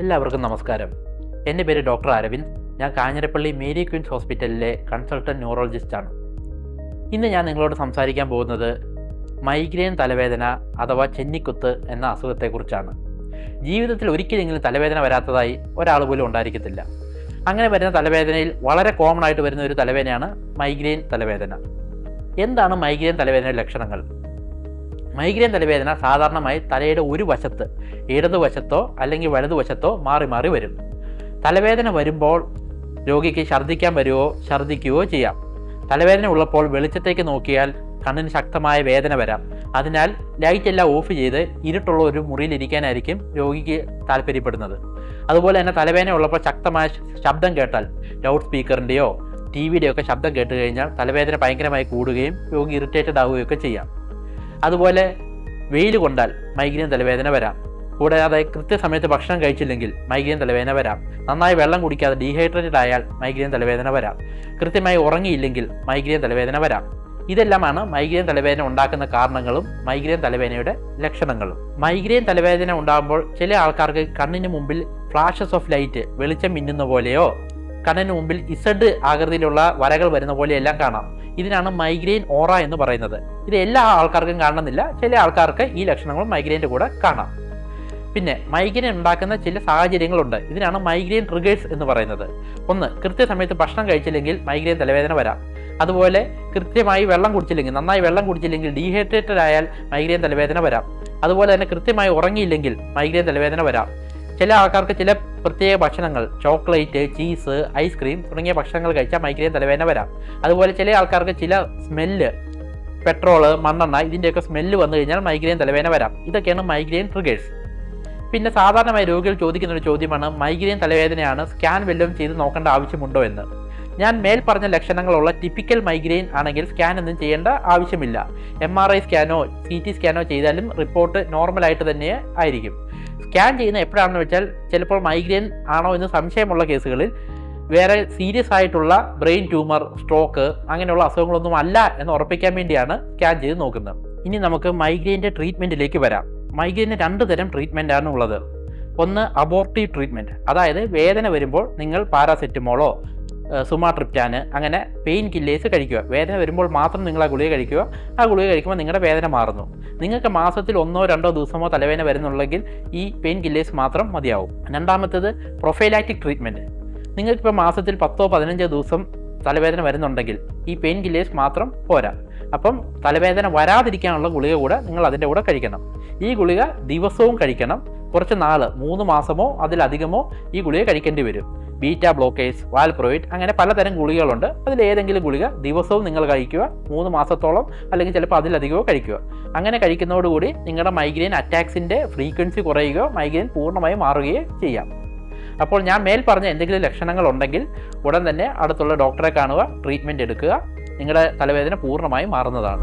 എല്ലാവർക്കും നമസ്കാരം. എന്റെ പേര് ഡോക്ടർ അരവിന്ദ്. ഞാൻ കാഞ്ഞിരപ്പള്ളി മേരി ക്വീൻസ് ഹോസ്പിറ്റലിലെ കൺസൾട്ടന്റ് ന്യൂറോളജിസ്റ്റാണ്. ഇന്ന് ഞാൻ നിങ്ങളോട് സംസാരിക്കാൻ പോകുന്നത് മൈഗ്രെയിൻ തലവേദന അഥവാ ചെന്നിക്കുത്ത് എന്ന അസുഖത്തെക്കുറിച്ചാണ്. ജീവിതത്തിൽ ഒരിക്കലെങ്കിലും തലവേദന വരാത്തതായി ഒരാൾ പോലും ഉണ്ടായിരിക്കത്തില്ല. അങ്ങനെ വരുന്ന തലവേദനയിൽ വളരെ കോമൺ ആയിട്ട് വരുന്ന ഒരു തലവേദനയാണ് മൈഗ്രെയിൻ തലവേദന. എന്താണ് മൈഗ്രെയിൻ തലവേദനയുടെ ലക്ഷണങ്ങൾ? മൈഗ്രെയിൻ തലവേദന സാധാരണമായി തലയുടെ ഒരു വശത്ത് ഇടതുവശത്തോ അല്ലെങ്കിൽ വലതുവശത്തോ മാറി മാറി വരും. തലവേദന വരുമ്പോൾ രോഗിക്ക് ഛർദ്ദിക്കാൻ വരുമോ ഛർദ്ദിക്കുകയോ ചെയ്യാം. തലവേദന ഉള്ളപ്പോൾ വെളിച്ചത്തേക്ക് നോക്കിയാൽ കണ്ണിന് ശക്തമായ വേദന വരാം. അതിനാൽ ലൈറ്റ് എല്ലാം ഓഫ് ചെയ്ത് ഇരുട്ടുള്ള ഒരു മുറിയിൽ ഇരിക്കാനായിരിക്കും രോഗിക്ക് താല്പര്യപ്പെടുന്നത്. അതുപോലെ തന്നെ തലവേദന ഉള്ളപ്പോൾ ശക്തമായ ശബ്ദം കേട്ടാൽ ലൗഡ് സ്പീക്കറിന്റെയോ ടി വിയുടെയോ ഒക്കെ ശബ്ദം കേട്ട് കഴിഞ്ഞാൽ തലവേദന ഭയങ്കരമായി കൂടുകയും രോഗി ഇറിറ്റേറ്റഡ് ആവുകയൊക്കെ ചെയ്യാം. അതുപോലെ വെയിൽ കൊണ്ടാൽ മൈഗ്രെയിൻ തലവേദന വരാം. കൂടാതെ കൃത്യസമയത്ത് ഭക്ഷണം കഴിച്ചില്ലെങ്കിൽ മൈഗ്രെയിൻ തലവേദന വരാം. നന്നായി വെള്ളം കുടിക്കാതെ ഡീഹൈഡ്രേറ്റഡ് ആയാൽ മൈഗ്രെയിൻ തലവേദന വരാം. കൃത്യമായി ഉറങ്ങിയില്ലെങ്കിൽ മൈഗ്രെയിൻ തലവേദന വരാം. ഇതെല്ലാമാണ് മൈഗ്രെയിൻ തലവേദന ഉണ്ടാക്കുന്ന കാരണങ്ങളും മൈഗ്രെയിൻ തലവേദനയുടെ ലക്ഷണങ്ങളും. മൈഗ്രെയിൻ തലവേദന ഉണ്ടാകുമ്പോൾ ചില ആൾക്കാർക്ക് കണ്ണിന് മുമ്പിൽ ഫ്ലാഷസ് ഓഫ് ലൈറ്റ് വെളിച്ചം മിന്നുന്ന പോലെയോ കണ്ണിന് മുമ്പിൽ ഇസഡ് ആകൃതിയിലുള്ള വരകൾ വരുന്ന പോലെയെല്ലാം കാണാം. ഇതിനാണ് മൈഗ്രെയിൻ ഓറ എന്ന് പറയുന്നത്. ഇത് എല്ലാ ആൾക്കാർക്കും കാണണമെന്നില്ല. ചില ആൾക്കാർക്ക് ഈ ലക്ഷണങ്ങൾ മൈഗ്രെയിന്റെ കൂടെ കാണാം. പിന്നെ മൈഗ്രെയിൻ ഉണ്ടാക്കുന്ന ചില സാഹചര്യങ്ങളുണ്ട്. ഇതിനാണ് മൈഗ്രെയിൻ ട്രിഗേഴ്സ് എന്ന് പറയുന്നത്. ഒന്ന് കൃത്യസമയത്ത് ഭക്ഷണം കഴിച്ചില്ലെങ്കിൽ മൈഗ്രെയിൻ തലവേദന വരാം. അതുപോലെ കൃത്യമായി വെള്ളം കുടിച്ചില്ലെങ്കിൽ നന്നായി വെള്ളം കുടിച്ചില്ലെങ്കിൽ ഡീഹൈഡ്രേറ്റഡ് ആയാൽ മൈഗ്രെയിൻ തലവേദന വരാം. അതുപോലെ തന്നെ കൃത്യമായി ഉറങ്ങിയില്ലെങ്കിൽ മൈഗ്രെയിൻ തലവേദന വരാം. ചില ആൾക്കാർക്ക് ചില പ്രത്യേക ഭക്ഷണങ്ങൾ ചോക്ലേറ്റ് ചീസ് ഐസ്ക്രീം തുടങ്ങിയ ഭക്ഷണങ്ങൾ കഴിച്ചാൽ മൈഗ്രെയിൻ തലവേദന വരാം. അതുപോലെ ചില ആൾക്കാർക്ക് ചില സ്മെല്ല് പെട്രോൾ മണ്ണെണ്ണ ഇതിന്റെയൊക്കെ സ്മെല്ല് വന്നു കഴിഞ്ഞാൽ മൈഗ്രെയിൻ തലവേദന വരാം. ഇതൊക്കെയാണ് മൈഗ്രെയിൻ ട്രിഗേഴ്സ് പിന്നെ സാധാരണമായി രോഗികൾ ചോദിക്കുന്ന ഒരു ചോദ്യമാണ് മൈഗ്രെയിൻ തലവേദനയാണ് സ്കാൻ വല്ലതും ചെയ്ത് നോക്കേണ്ട ആവശ്യമുണ്ടോ എന്ന്. ഞാൻ മേൽ പറഞ്ഞ ലക്ഷണങ്ങളുള്ള ടിപ്പിക്കൽ മൈഗ്രെയിൻ ആണെങ്കിൽ സ്കാൻ ഒന്നും ചെയ്യേണ്ട ആവശ്യമില്ല. എം ആർ ഐ സ്കാനോ സി ടി സ്കാനോ ചെയ്താലും റിപ്പോർട്ട് നോർമലായിട്ട് തന്നെ ആയിരിക്കും. സ്കാൻ ചെയ്യുന്ന എപ്പോഴാണെന്ന് വെച്ചാൽ ചിലപ്പോൾ മൈഗ്രെയിൻ ആണോ എന്ന് സംശയമുള്ള കേസുകളിൽ വേറെ സീരിയസ് ആയിട്ടുള്ള ബ്രെയിൻ ട്യൂമർ സ്ട്രോക്ക് അങ്ങനെയുള്ള അസുഖങ്ങളൊന്നും അല്ല എന്ന് ഉറപ്പിക്കാൻ വേണ്ടിയാണ് സ്കാൻ ചെയ്ത് നോക്കുന്നത്. ഇനി നമുക്ക് മൈഗ്രെയിന്റെ ട്രീറ്റ്മെന്റിലേക്ക് വരാം. മൈഗ്രെയിന് രണ്ട് തരം ട്രീറ്റ്മെന്റ് ആണ് ഉള്ളത്. ഒന്ന് അബോർട്ടീവ് ട്രീറ്റ്മെന്റ് അതായത് വേദന വരുമ്പോൾ നിങ്ങൾ പാരാസെറ്റമോളോ സുമാട്രിപ്റ്റാന് അങ്ങനെ പെയിൻ കില്ലേഴ്സ് കഴിക്കുക. വേദന വരുമ്പോൾ മാത്രം നിങ്ങൾ ആ ഗുളിക കഴിക്കുക. ആ ഗുളിക കഴിക്കുമ്പോൾ നിങ്ങളുടെ വേദന മാറുന്നു. നിങ്ങൾക്ക് മാസത്തിൽ ഒന്നോ രണ്ടോ ദിവസമോ തലവേദന വരുന്നുണ്ടെങ്കിൽ ഈ പെയിൻ കില്ലേഴ്സ് മാത്രം മതിയാവും. രണ്ടാമത്തേത് പ്രൊഫൈലാറ്റിക് ട്രീറ്റ്മെന്റ് നിങ്ങൾക്കിപ്പോൾ മാസത്തിൽ പത്തോ പതിനഞ്ചോ ദിവസം തലവേദന വരുന്നുണ്ടെങ്കിൽ ഈ പെയിൻ കില്ലേഴ്സ് മാത്രം പോരാ. അപ്പം തലവേദന വരാതിരിക്കാനുള്ള ഗുളിക കൂടെ നിങ്ങൾ അതിന്റെ കൂടെ കഴിക്കണം. ഈ ഗുളിക ദിവസവും കഴിക്കണം. കുറച്ച് നാൾ മൂന്ന് മാസമോ അതിലധികമോ ഈ ഗുളിക കഴിക്കേണ്ടി വരും. ബീറ്റ ബ്ലോക്കേഴ്സ് വാൽപ്രോയിറ്റ് അങ്ങനെ പലതരം ഗുളികകളുണ്ട്. അതിൽ ഏതെങ്കിലും ഗുളിക ദിവസവും നിങ്ങൾ കഴിക്കുക മൂന്ന് മാസത്തോളം അല്ലെങ്കിൽ ചിലപ്പോൾ അതിലധികമോ കഴിക്കുക. അങ്ങനെ കഴിക്കുന്നതോടുകൂടി നിങ്ങളുടെ മൈഗ്രെയിൻ അറ്റാക്സിന്റെ ഫ്രീക്വൻസി കുറയുകയോ മൈഗ്രെയിൻ പൂർണമായും മാറുകയോ ചെയ്യാം. അപ്പോൾ ഞാൻ മേൽ പറഞ്ഞ എന്തെങ്കിലും ലക്ഷണങ്ങൾ ഉണ്ടെങ്കിൽ ഉടൻ തന്നെ അടുത്തുള്ള ഡോക്ടറെ കാണുക ട്രീറ്റ്മെന്റ് എടുക്കുക. നിങ്ങളുടെ തലവേദന പൂർണമായും മാറുന്നതാണ്.